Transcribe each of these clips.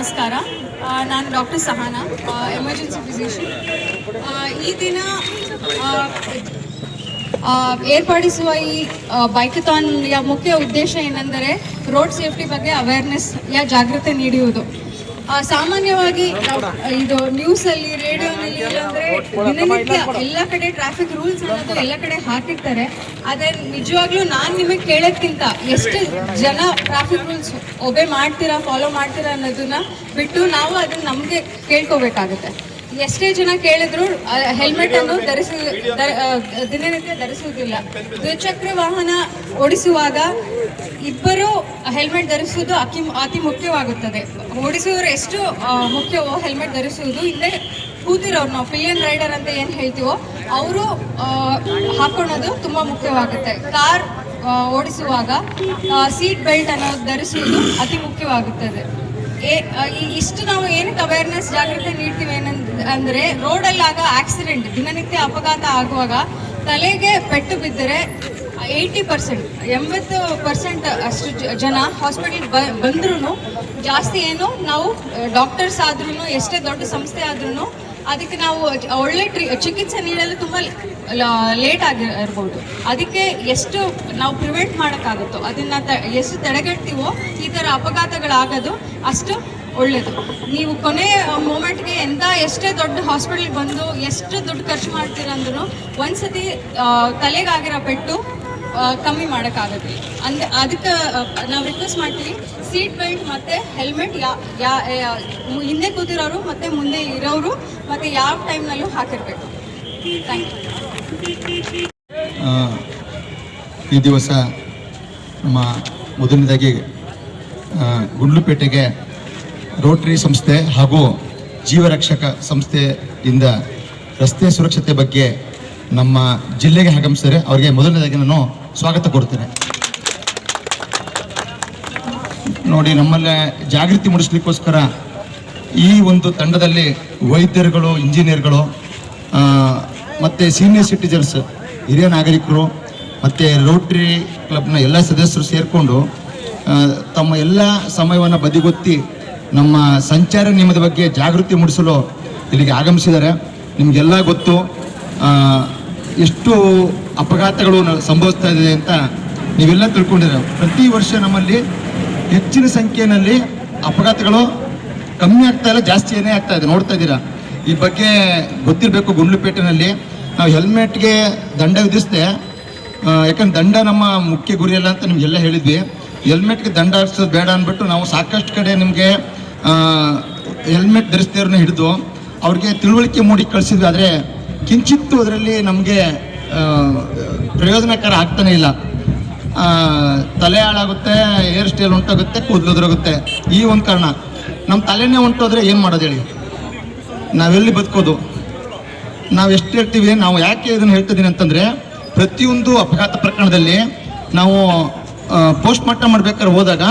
ನಮಸ್ಕಾರ. ನಾನು doctor ಸಹಾನಾ emergency physician ಈ ದಿನ ಏರ್ಪಡಿಸುವ ಈ ಬೈಕಥಾನ್ಯ ಮುಖ್ಯ ಉದ್ದೇಶ ಏನೆಂದರೆ ರೋಡ್ ಸೇಫ್ಟಿ ಬಗ್ಗೆ ಅವೇರ್ನೆಸ್ ಯಾ ಜಾಗೃತಿ ನೀಡುವುದು ಸಾಮಾನ್ಯವಾಗಿ ಇದು ನ್ಯೂಸ್ ಅಲ್ಲಿ ರೇಡಿಯೋನಲ್ಲಿ ದಿನನಿತ್ಯ ಎಲ್ಲ ಕಡೆ ಟ್ರಾಫಿಕ್ ರೂಲ್ಸ್ ಅನ್ನೋದು ಎಲ್ಲ ಕಡೆ ಹಾಕಿರ್ತಾರೆ. ಆದ್ರೆ ನಿಜವಾಗ್ಲೂ ನಾನು ನಿಮಗೆ ಕೇಳೋದ್ಕಿಂತ ಎಷ್ಟು ಜನ ಟ್ರಾಫಿಕ್ ರೂಲ್ಸ್ ಒಬೆ ಮಾಡ್ತೀರಾ ಫಾಲೋ ಮಾಡ್ತೀರಾ ಅನ್ನೋದನ್ನ ಬಿಟ್ಟು ನಾವು ಅದನ್ನ ನಮಗೆ ಕೇಳ್ಕೋಬೇಕಾಗುತ್ತೆ. ಎಷ್ಟೇ ಜನ ಕೇಳಿದ್ರು ಹೆಲ್ಮೆಟ್ ಅನ್ನು ಧರಿಸಿ ದಿನನಿತ್ಯ ಧರಿಸುವುದಿಲ್ಲ. ದ್ವಿಚಕ್ರ ವಾಹನ ಓಡಿಸುವಾಗ ಇಬ್ಬರು ಹೆಲ್ಮೆಟ್ ಧರಿಸುವುದು ಅತಿ ಅತಿ ಮುಖ್ಯವಾಗುತ್ತದೆ. ಓಡಿಸುವವರು ಎಷ್ಟು ಮುಖ್ಯವೋ ಹೆಲ್ಮೆಟ್ ಧರಿಸುವುದು ಹಿಂದೆ ಕೂತಿರೋರು ನಾವು ಪಿಲಿಯನ್ ರೈಡರ್ ಅಂತ ಏನು ಹೇಳ್ತೀವೋ, ಅವರು ಹಾಕೊಳ್ಳೋದು ತುಂಬ ಮುಖ್ಯವಾಗುತ್ತೆ. ಕಾರ್ ಓಡಿಸುವಾಗ ಸೀಟ್ ಬೆಲ್ಟ್ ಅನ್ನು ಧರಿಸುವುದು ಅತಿ ಮುಖ್ಯವಾಗುತ್ತದೆ. ಇಷ್ಟು ನಾವು ಏನಕ್ಕೆ ಅವೇರ್ನೆಸ್ ಜಾಗೃತಿ ನೀಡ್ತೀವಿ ಏನಂದ್ರೆ ಅಂದರೆ ರೋಡಲ್ಲಾಗ ಆಕ್ಸಿಡೆಂಟ್ ದಿನನಿತ್ಯ ಅಪಘಾತ ಆಗುವಾಗ ತಲೆಗೆ ಪೆಟ್ಟು ಬಿದ್ದರೆ ಏಯ್ಟಿ ಪರ್ಸೆಂಟ್ ಎಂಬತ್ತು ಪರ್ಸೆಂಟ್ ಅಷ್ಟು ಜನ ಹಾಸ್ಪಿಟಲ್ ಬಂದ್ರೂ ಜಾಸ್ತಿ ಏನು ನಾವು ಡಾಕ್ಟರ್ಸ್ ಆದ್ರೂ ಎಷ್ಟೇ ದೊಡ್ಡ ಸಂಸ್ಥೆ ಆದ್ರೂ ಅದಕ್ಕೆ ನಾವು ಒಳ್ಳೆ ಚಿಕಿತ್ಸೆ ನೀಡಲು ತುಂಬ ಲೇಟ್ ಆಗಿರ್ಬೋದು. ಅದಕ್ಕೆ ಎಷ್ಟು ನಾವು ಪ್ರಿವೆಂಟ್ ಮಾಡೋಕ್ಕಾಗುತ್ತೋ, ಅದನ್ನು ತ- ಎಷ್ಟು ತಡೆಗಟ್ತೀವೋ ಈ ಥರ ಅಪಘಾತಗಳಾಗೋದು ಅಷ್ಟು ಒಳ್ಳೆಯದು ನೀವು ಕೊನೆ ಮೂಮೆಂಟ್ಗೆ ಎಂಥ ಎಷ್ಟೇ ದೊಡ್ಡ ಹಾಸ್ಪಿಟಲ್ಗೆ ಬಂದು ಎಷ್ಟು ದುಡ್ಡು ಖರ್ಚು ಮಾಡ್ತೀರಂದ್ರೂ ಒಂದು ಸತಿ ತಲೆಗಾಗಿರೋ ಪೆಟ್ಟು ಕಮ್ಮಿ ಮಾಡೋಕ್ಕಾಗುತ್ತೆ. ಅಂದ್ ಅದಕ್ಕೆ ನಾವು ರಿಕ್ವೆಸ್ಟ್ ಮಾಡ್ತೀವಿ ಸೀಟ್ ಬೆಲ್ಟ್ ಮತ್ತು ಹೆಲ್ಮೆಟ್ ಯಾ ಹಿಂದೆ ಕೂತಿರೋರು ಮತ್ತು ಮುಂದೆ ಇರೋರು ಮತ್ತು ಯಾವ ಟೈಮ್ನಲ್ಲೂ ಹಾಕಿರ್ಬೇಕು. ಥ್ಯಾಂಕ್ ಈ ದಿವಸ ನಮ್ಮ ಮೊದಲನೇದಾಗಿ ಗುಂಡ್ಲುಪೇಟೆಗೆ ರೋಟರಿ ಸಂಸ್ಥೆ ಹಾಗೂ ಜೀವರಕ್ಷಕ ಸಂಸ್ಥೆಯಿಂದ ರಸ್ತೆ ಸುರಕ್ಷತೆ ಬಗ್ಗೆ ನಮ್ಮ ಜಿಲ್ಲೆಗೆ ಆಗಮಿಸಿದರೆ ಅವರಿಗೆ ಮೊದಲನೇದಾಗಿ ನಾನು ಸ್ವಾಗತ ಕೊಡ್ತೇನೆ. ನೋಡಿ, ನಮ್ಮಲ್ಲೇ ಜಾಗೃತಿ ಮೂಡಿಸ್ಲಿಕ್ಕೋಸ್ಕರ ಈ ಒಂದು ತಂಡದಲ್ಲಿ ವೈದ್ಯರುಗಳು, ಇಂಜಿನಿಯರ್ಗಳು ಮತ್ತು ಸೀನಿಯರ್ ಸಿಟಿಜನ್ಸ್ ಹಿರಿಯ ನಾಗರಿಕರು, ಮತ್ತು ರೋಟ್ರಿ ಕ್ಲಬ್ನ ಎಲ್ಲ ಸದಸ್ಯರು ಸೇರಿಕೊಂಡು ತಮ್ಮ ಎಲ್ಲ ಸಮಯವನ್ನು ಬದಿಗೊತ್ತಿ ನಮ್ಮ ಸಂಚಾರ ನಿಯಮದ ಬಗ್ಗೆ ಜಾಗೃತಿ ಮೂಡಿಸಲು ಇಲ್ಲಿಗೆ ಆಗಮಿಸಿದ್ದಾರೆ. ನಿಮಗೆಲ್ಲ ಗೊತ್ತು ಎಷ್ಟು ಅಪಘಾತಗಳು ಸಂಭವಿಸ್ತಾ ಇದೆ ಅಂತ ನೀವೆಲ್ಲ ತಿಳ್ಕೊಂಡಿರ. ಪ್ರತಿ ವರ್ಷ ನಮ್ಮಲ್ಲಿ ಹೆಚ್ಚಿನ ಸಂಖ್ಯೆಯಲ್ಲಿ ಅಪಘಾತಗಳು ಕಮ್ಮಿ ಆಗ್ತಾ ಇಲ್ಲ, ಜಾಸ್ತಿ ಏನೇ ಆಗ್ತಾ ಇದೆ, ನೋಡ್ತಾ ಇದ್ದೀರಾ. ಈ ಬಗ್ಗೆ ಗೊತ್ತಿರಬೇಕು ಗುಂಡ್ಲುಪೇಟೆನಲ್ಲಿ. ನಾವು ಹೆಲ್ಮೆಟ್ಗೆ ದಂಡ ವಿಧಿಸಿದೆ. ಯಾಕಂದ್ರೆ ದಂಡ ನಮ್ಮ ಮುಖ್ಯ ಗುರಿಯಲ್ಲ ಅಂತ ನಿಮಗೆಲ್ಲ ಹೇಳಿದ್ವಿ. ಹೆಲ್ಮೆಟ್ಗೆ ದಂಡ ಹಾಕ್ಸೋದು ಬೇಡ ಅಂದ್ಬಿಟ್ಟು ನಾವು ಸಾಕಷ್ಟು ಕಡೆ ನಿಮಗೆ ಹೆಲ್ಮೆಟ್ ಧರಿಸ್ತೇವ್ರನ್ನ ಹಿಡಿದು, ಅವ್ರಿಗೆ ತಿಳುವಳಿಕೆ ಮೂಡಿ ಕಳಿಸಿದ್ವಿ. ಆದರೆ ಕಿಂಚಿತ್ತು ಅದರಲ್ಲಿ ನಮಗೆ ಪ್ರಯೋಜನಕರ ಆಗ್ತಾನೆ ಇಲ್ಲ. ತಲೆ ಹಾಳಾಗುತ್ತೆ ಹೇರ್ ಸ್ಟೈಲ್ ಉಂಟಾಗುತ್ತೆ, ಕೂದಲು ಉದುರೋಗುತ್ತೆ. ಈ ಒಂದು ಕಾರಣ. ನಮ್ಮ ತಲೆನೇ ಹೊಂಟೋದ್ರೆ ಏನು ಮಾಡೋದು ಹೇಳಿ? ನಾವೆಲ್ಲಿ ಬದುಕೋದು? ನಾವು ಎಷ್ಟು ಹೇಳ್ತೀವಿ? ನಾವು ಯಾಕೆ ಇದನ್ನು ಹೇಳ್ತಿದ್ದೀನಿ ಅಂತಂದರೆ, ಪ್ರತಿಯೊಂದು ಅಪಘಾತ ಪ್ರಕರಣದಲ್ಲಿ ನಾವು ಪೋಸ್ಟ್ ಮಾರ್ಟಮ್ ಮಾಡ್ಬೇಕಾದ್ರೆ ಹೋದಾಗ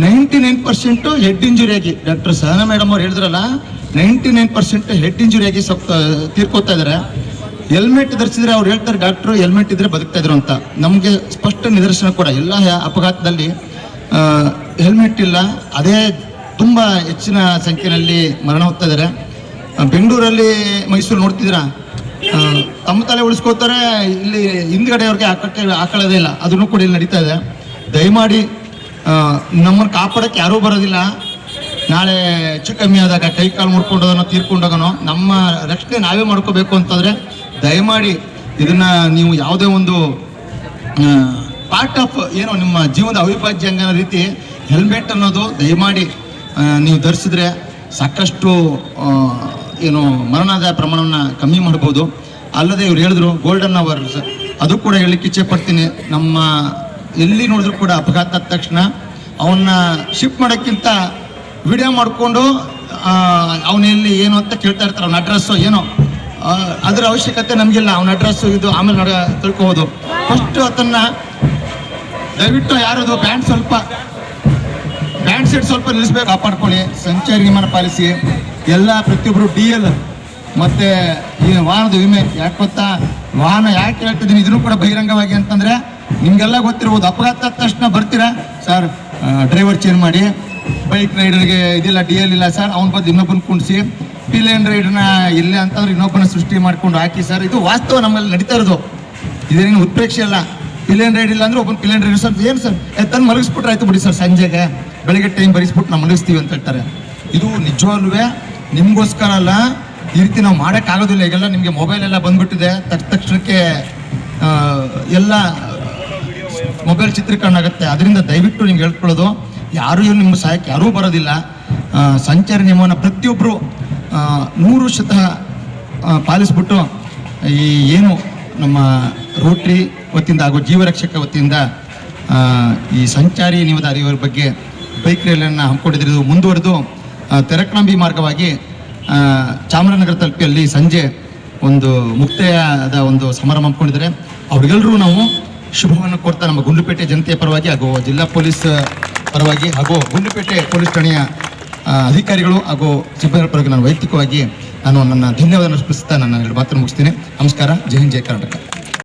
ninety nine percent head injury ಆಗಿ. ಡಾಕ್ಟರ್ ಸಹನಾ ಮೇಡಮ್ ಅವ್ರು ಹೇಳಿದ್ರಲ್ಲ, ninety nine percent head injury ಆಗಿ ಸ್ವಲ್ಪ ತೀರ್ಕೋತಾ ಇದ್ದಾರೆ ಹೆಲ್ಮೆಟ್ ಧರಿಸಿದ್ರೆ ಅವ್ರು ಹೇಳ್ತಾರೆ ಡಾಕ್ಟ್ರು ಹೆಲ್ಮೆಟ್ ಇದ್ರೆ ಬದುಕ್ತಾ ಇದ್ರು ಅಂತ. ನಮಗೆ ಸ್ಪಷ್ಟ ನಿದರ್ಶನ ಕೂಡ ಎಲ್ಲ ಅಪಘಾತದಲ್ಲಿ ಹೆಲ್ಮೆಟ್ ಇಲ್ಲ. ಅದೇ ತುಂಬ ಹೆಚ್ಚಿನ ಸಂಖ್ಯೆಯಲ್ಲಿ ಮರಣ ಹೋಗ್ತಾ ಇದ್ದಾರೆ ಬೆಂಗಳೂರಲ್ಲಿ ಮೈಸೂರು ನೋಡ್ತಿದ್ದೀರಾ? ತಮ್ಮ ತಲೆ ಉಳಿಸ್ಕೋತಾರೆ ಇಲ್ಲಿ ಹಿಂದ್ಗಡೆ ಅವ್ರಿಗೆ ಹಾಕಕ್ಕೆ ಹಾಕೊಳ್ಳೋದೇ ಇಲ್ಲ. ಅದನ್ನು ಕೂಡ ಇಲ್ಲಿ ನಡೀತಾ ಇದೆ. ದಯಮಾಡಿ ನಮ್ಮನ್ನು ಕಾಪಾಡೋಕ್ಕೆ ಯಾರೂ ಬರೋದಿಲ್ಲ. ನಾಳೆ ಹೆಚ್ಚು ಕಮ್ಮಿ ಆದಾಗ ಕೈ ಕಾಲು ಮುಡ್ಕೊಂಡೋದನೋ ತೀರ್ಕೊಂಡೋಗನೋ ನಮ್ಮ ರಕ್ಷಣೆ ನಾವೇ ಮಾಡ್ಕೋಬೇಕು ಅಂತಂದರೆ ದಯಮಾಡಿ ಇದನ್ನು ನೀವು ಯಾವುದೇ ಒಂದು ಪಾರ್ಟ್ ಆಫ್ ಏನೋ ನಿಮ್ಮ ಜೀವನದ ಅವಿಭಾಜ್ಯ ಅಂಗನ ರೀತಿ ಹೆಲ್ಮೆಟ್ ಅನ್ನೋದು ದಯಮಾಡಿ ನೀವು ಧರಿಸಿದ್ರೆ ಸಾಕಷ್ಟು ಏನು ಮರಣದ ಪ್ರಮಾಣವನ್ನು ಕಮ್ಮಿ ಮಾಡ್ಬೋದು. ಅಲ್ಲದೆ ಇವ್ರು ಹೇಳಿದ್ರು ಗೋಲ್ಡನ್ ಅವರ್ಸ್ ಅದು ಕೂಡ ಹೇಳಲಿಕ್ಕೆ ಇಚ್ಛೆ ಪಡ್ತೀನಿ. ನಮ್ಮ ಎಲ್ಲಿ ನೋಡಿದ್ರು ಕೂಡ ಅಪಘಾತ ಆದ ತಕ್ಷಣ ಅವನ್ನ ಶಿಫ್ಟ್ ಮಾಡೋಕ್ಕಿಂತ ವಿಡಿಯೋ ಮಾಡಿಕೊಂಡು ಅವನಲ್ಲಿ ಏನು ಅಂತ ಕೇಳ್ತಾ ಇರ್ತಾರೆ, ಅವನ ಅಡ್ರೆಸ್ಸು ಏನೋ. ಅದರ ಅವಶ್ಯಕತೆ ನಮಗಿಲ್ಲ, ಅವನ ಅಡ್ರೆಸ್ಸು ಇದು ಆಮೇಲೆ ನಡ, ತಿಳ್ಕೋಬೋದು. ಫಸ್ಟ್ ಅದನ್ನ ದಯವಿಟ್ಟು ಯಾರದು ಪ್ಯಾಂಟ್ ಸ್ವಲ್ಪ ಬ್ಯಾಂಡ್ ಸೆಟ್ ಸ್ವಲ್ಪ ನಿಲ್ಲಿಸ್ಬೇಕು, ಕಾಪಾಡ್ಕೊಳ್ಳಿ ಸಂಚಾರಿ ನಿಯಮನ ಪಾಲಿಸಿ ಎಲ್ಲ ಪ್ರತಿಯೊಬ್ಬರು ಡಿ ಎಲ್ ಮತ್ತೆ ಈ ವಾಹನದ ವಿಮೆ, ಯಾಕೆ ಗೊತ್ತಾ? ವಾಹನ ಯಾಕೆ ಹೇಳ್ತಿದ್ದೀನಿ, ಇದನ್ನು ಕೂಡ ಬಹಿರಂಗವಾಗಿ ಅಂತಂದ್ರೆ ನಿಮ್ಗೆಲ್ಲ ಗೊತ್ತಿರ್ಬೋದು ಅಪಘಾತ ತಕ್ಷಣ ಬರ್ತೀರಾ? ಸರ್ ಡ್ರೈವರ್ ಚೇಂಜ್ ಮಾಡಿ. ಬೈಕ್ ರೈಡರ್ಗೆ ಇದಿಲ್ಲ ಡಿ ಎಲ್ ಇಲ್ಲ ಸರ್. ಅವ್ನ ಬಂದು ಇನ್ನೊಬ್ಬನ ಕುಣಿಸಿ ಪಿಲಿಯನ್ ರೈಡರ್ನ ಇಲ್ಲ ಅಂತಂದ್ರೆ ಇನ್ನೊಬ್ಬನ ಸೃಷ್ಟಿ ಮಾಡ್ಕೊಂಡು ಹಾಕಿ ಸರ್. ಇದು ವಾಸ್ತವ ನಮ್ಮಲ್ಲಿ ನಡೀತಾ ಇರೋದು. ಇದೇನು ಉತ್ಪ್ರೇಕ್ಷೆ ಅಲ್ಲ. ಪಿಲಿಯನ್ ರೈಡ್ ಇಲ್ಲ ಅಂದ್ರೆ ಒಬ್ಬನ ಪಿಲಿಯನ್ ರೈಡರ್ ಸರ್. ಏನು ಸರ್? ತಂದು ಮಲಗಿಸ್ಬಿಟ್ರೆ ಆಯ್ತು ಬಿಡಿ ಸರ್ ಸಂಜೆಗೆ. ಬೆಳಿಗ್ಗೆ ಟೈಮ್ ಬರಿಸ್ಬಿಟ್ಟು ನಾವು ಮಲಗಿಸ್ತೀವಿ ಅಂತ ಹೇಳ್ತಾರೆ. ಇದು ನಿಜವಾಗ್ಲೂ ನಿಮಗೋಸ್ಕರ ಅಲ್ಲ. ಈ ರೀತಿ ನಾವು ಮಾಡೋಕ್ಕಾಗೋದಿಲ್ಲ. ಈಗೆಲ್ಲ ನಿಮಗೆ ಮೊಬೈಲ್ ಎಲ್ಲ ಬಂದ್ಬಿಟ್ಟಿದೆ. ತಕ್ಷ ತಕ್ಷಣಕ್ಕೆ ಎಲ್ಲ ಮೊಬೈಲ್ ಚಿತ್ರೀಕರಣ ಆಗುತ್ತೆ. ಅದರಿಂದ ದಯವಿಟ್ಟು ನಿಮ್ಗೆ ಹೇಳ್ಕೊಳ್ಳೋದು ಯಾರು ಏನು ನಿಮ್ಮ ಸಹಾಯಕ್ಕೆ ಯಾರೂ ಬರೋದಿಲ್ಲ. ಸಂಚಾರಿ ನಿಯಮವನ್ನು ಪ್ರತಿಯೊಬ್ಬರು ನೂರು ಶತ ಪಾಲಿಸ್ಬಿಟ್ಟು ಈ ಏನು ನಮ್ಮ ರೋಟ್ರಿ ವತಿಯಿಂದ ಹಾಗೂ ಜೀವರಕ್ಷಕ ವತಿಯಿಂದ ಈ ಸಂಚಾರಿ ನಿಯಮದ ಅರಿವರ ಬಗ್ಗೆ ಬೈಕ್ ರ್ಯಾಲಿಯನ್ನು ಹಮ್ಮಿಕೊಂಡಿದ್ದು ಮುಂದುವರೆದು ಆ, ಮಾರ್ಗವಾಗಿ ಚಾಮರಾಜನಗರ ತಲುಪಿಯಲ್ಲಿ ಸಂಜೆ ಒಂದು ಮುಕ್ತಾಯದ ಒಂದು ಸಮಾರಂಭ ಹಮ್ಮಿಕೊಂಡಿದ್ದಾರೆ. ಅವ್ರಿಗೆಲ್ಲರೂ ನಾವು ಶುಭವನ್ನು ಕೊಡ್ತಾ ನಮ್ಮ ಗುಂಡುಪೇಟೆ ಜನತೆಯ ಪರವಾಗಿ ಹಾಗೂ ಜಿಲ್ಲಾ ಪೊಲೀಸ್ ಪರವಾಗಿ ಹಾಗೂ ಗುಂಡುಪೇಟೆ ಪೊಲೀಸ್ ಠಾಣೆಯ ಅಧಿಕಾರಿಗಳು ಹಾಗೂ ಸಿಬ್ಬಂದಿ ಪರವಾಗಿ ನಾನು ವೈಯಕ್ತಿಕವಾಗಿ ನಾನು ನನ್ನ ಧನ್ಯವಾದ ಅರ್ಪಿಸ್ತಾ ನನ್ನ ಎರಡು ಮಾತನ್ನು ಮುಗಿಸ್ತೀನಿ. ನಮಸ್ಕಾರ. ಜೈ ಹಿಂದ್, ಜೈ ಕರ್ನಾಟಕ.